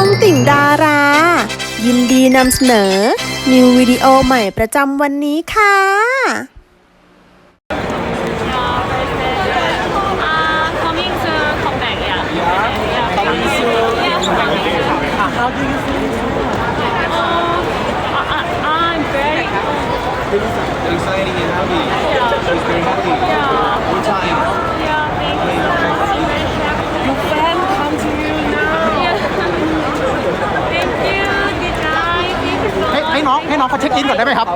องติ่งดารา ยินดีนำเสนอ นิววิดีโอใหม่ประจำวันนี้ค่ะ Uh, coming soon, come back, yeah. Yeah, yeah coming soon. Yeah, coming soon. How do you feel? Uh, I, I'm very, exciting and happy. yeah, She's very happy. yeah, One time. yeah, thank you so much. I'm very happy. Your fan come to you now. Yeah. Thank you, good night. Thank you so ให้ much. ให้ น้องให้น้องเขาเช็คอินก่อนได้ไหมครับ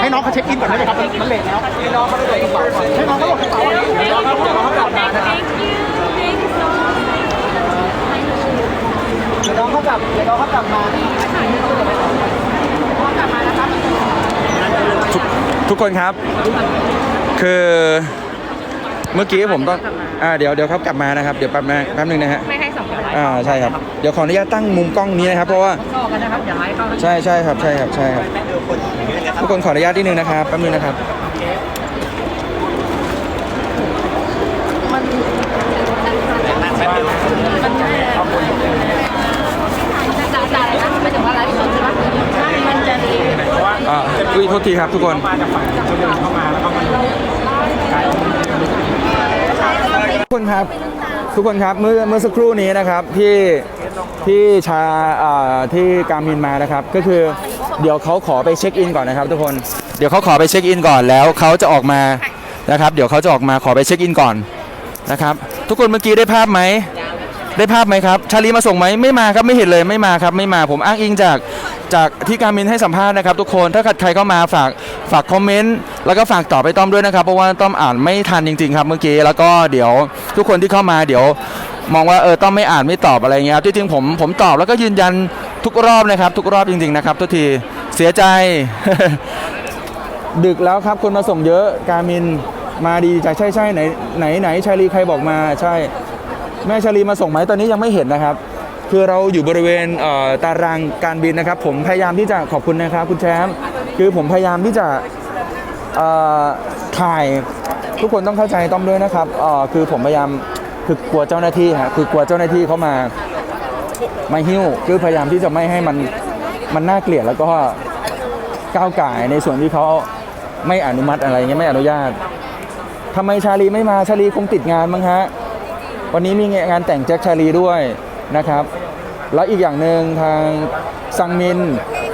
ให้น้องเขาเช็คอินก่อนได้ไหมครับ มันมันเลทแล้วให้น้องเขาโหลดกระเป๋าก่อนให้น้องเขาโหลดกระเป๋าก่อน Thank ให้น้องเขาโหลดกระเป๋ากลับมานะครับ Thank you, thank you so much. เดี๋ยวน้องเขากลับเดี๋ยวน้องเขากลับมาทุกคนครับ คือเมื่อกี้ผมต้องอ่าเดี๋ยวเดี๋ยวเขากลับมานะครับ เดี๋ยวแป๊บนะแป๊บนึงนะฮะไม่ให้สัมภาษณ์อ่าใช่ครับ เดี๋ยวขออนุญาตตั้งมุมกล้องนี้นะครับ เพราะว่าชอบกันนะครับอย่าไล่เขาใช่ใช่ครับใช่ครับใช่ครับ ทุกคนขออนุญาตนิดนึงนะครับแป๊บนึงนะครับ อ่าอุ้ยโทษทีครับทุกคน ทุกคนครับ ทุกคนครับ เมื่อเมื่อสักครู่นี้นะครับที่ที่ชาอ่าที่การมินมานะครับ ก็คือ เดี๋ยวเขาขอไปเช็คอินก่อนนะครับ ทุกคน เดี๋ยวเขาขอไปเช็คอินก่อนแล้วเขาจะออกมานะครับ เดี๋ยวเขาจะออกมาขอไปเช็คอินก่อนนะครับ ทุกคนเมื่อกี้ได้ภาพไหมได้ภาพไหมครับ ชาลีมาส่งไหมไม่มาครับไม่เห็นเลยไม่มาครับไม่มาผมอ้างอิงจากจากที่การมินให้สัมภาษณ์นะครับ ทุกคนถ้าเกิดใครเข้ามาฝากฝากคอมเมนต์แล้วก็ฝากตอบไปต้อมด้วยนะครับเพราะว่าต้อมอ่านไม่ทันจริง ๆ ครับเมื่อกี้แล้วก็เดี๋ยวทุกคนที่เข้ามาเดี๋ยว มองว่าเออต้อมไม่อ่านไม่ตอบอะไรเงี้ยครับที่จริงผมผมตอบแล้วก็ยืนยัน ทุกรอบนะครับ ทุกรอบจริงๆนะครับทุกทีเสียใจ ดึกแล้วครับคนมาส่งเยอะการมินมาดีใจใช่ใช่ไหนไหนไหนชาลีใครบอกมาใช่ แม่ชาลีมาส่งไหมตอนนี้ยังไม่เห็นนะครับ คือเราอยู่บริเวณเอ่อตารางการบินนะครับ ผมพยายามที่จะขอบคุณนะครับคุณแชมป์คือผมพยายามที่จะเอ่อถ่ายทุกคนต้องเข้าใจต้อมด้วยนะครับเอ่อคือผมพยายามคือกลัวเจ้าหน้าที่ฮะคือกลัวเจ้าหน้าที่เขามา ไมาหิ้วคือพยายามที่จะไม่ให้มันมันน่าเกลียดแล้วก็ก้าวไก่ายในส่วนที่เขาไม่อนุมัติอะไรเงี้ยไม่อนุญาตทำไมชาลีไม่มาชาลีคงติดงานมั้งฮะวันนี้มีงานแต่งแจ็คชาลีด้วยนะครับ แล้วอีกอย่างหนึ่งทางซังมิน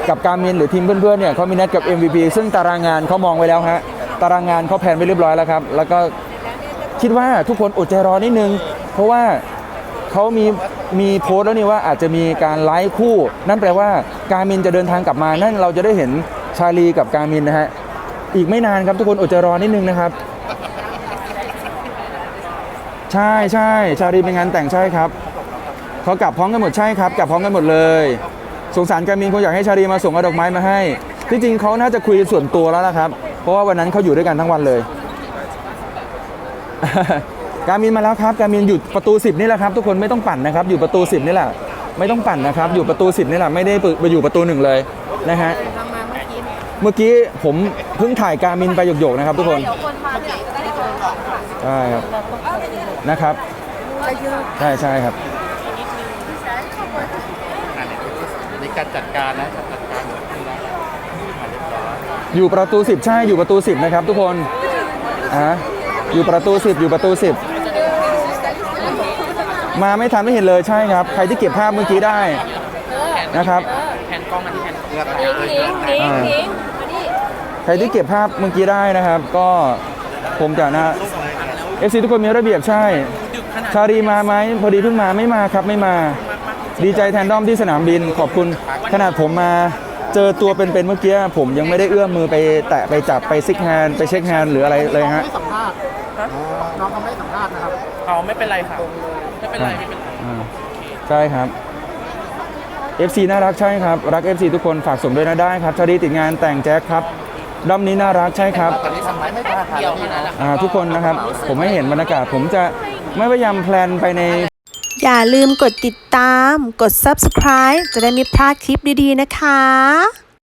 กับการมินหรือทีมเพื่อนๆเนี่ยเขามีนัดกับ MVP ซึ่งตารางงานเขามองไว้แล้วฮะตารางงานเขาแผนไว้เรียบร้อยแล้วครับ แล้วก็คิดว่าทุกคนอดใจรอนิดนึง เพราะว่า เขามีมีโพสต์แล้วนี่ว่าอาจจะมีการไลฟ์คู่ นั่นแปลว่าการมินจะเดินทางกลับมา นั่นเราจะได้เห็นชาลีกับการมินนะฮะอีกไม่นานครับทุกคนอดใจรอนิดนึงนะครับ ใช่ใช่ชาลีเป็นงานแต่งใช่ครับเขากลับพร้อมกันหมดใช่ครับกลับพร้อมกันหมดเลยสงสารการมินคงอยากให้ชาลีมาส่งอดอกไม้มาให้ที่จริงเขาน่าจะคุยส่วนตัวแล้วนะครับ เพราะว่าวันนั้นเขาอยู่ด้วยกันทั้งวันเลย การมินมาแล้วครับการมินอยู่ประตู 10 นี่แหละครับทุกคนไม่ต้องปั่นนะครับอยู่ประตู 10 นี่แหละไม่ต้องปั่นนะครับ อยู่ประตู 10 นี่แหละไม่ได้ไปอยู่ประตูหนึ่งเลยนะฮะเมื่อกี้ผมเพิ่งถ่ายการมินไปหยกๆนะครับ ทุกคนใช่ครับนะครับใช่ใช่ครับในการจัดการนะจัดการอยู่ประตู 10 ใช่อยู่ประตู 10 นะครับ ทุกคนอะ อยู่ประตู 10 อยู่ประตู 10 มาไม่ทันไม่เห็นเลยใช่ครับ ใครที่เก็บภาพเมื่อกี้ได้นะครับแผนกล้องมาที่แผนเลือกทิ้งทิ้งทิ้งทิ้งใครที่เก็บภาพเมื่อกี้ได้นะครับ ก็ผมจะนะเอฟซีทุกคนมีระเบียบใช่ ชารีมาไหมพอดีเพิ่งมาไม่มาครับไม่มา ดีใจแทนด้อมที่สนามบินขอบคุณ ขนาดผมมาเจอตัวเป็นๆเมื่อกี้ผมยังไม่ได้เอื้อมมือไปแตะไปจับไปซิกแฮนไปเช็คแฮนหรืออะไรเลยฮะ ไม่สัมภาษณ์น้องเขาไม่สัมภาษณ์นะครับเอาไม่เป็นไรค่ะไม่เป็นไรไม่เป็นไรอ่าใช่ครับ FC น่ารักใช่ครับ รัก FC ทุกคนฝากส่งด้วยนะได้ครับชารีติดงานแต่งแจ็คครับด้อมนี้น่ารักใช่ครับ ตอนนี้สัมภาษณ์ไม่พลาดเดียวเท่านั้นแหละอ่าทุกคนนะครับ ผมให้เห็นบรรยากาศ ผมจะไม่พยายามแพลนไปใน อย่าลืมกดติดตาม กด subscribe จะได้ไม่พลาดคลิปดีๆนะคะ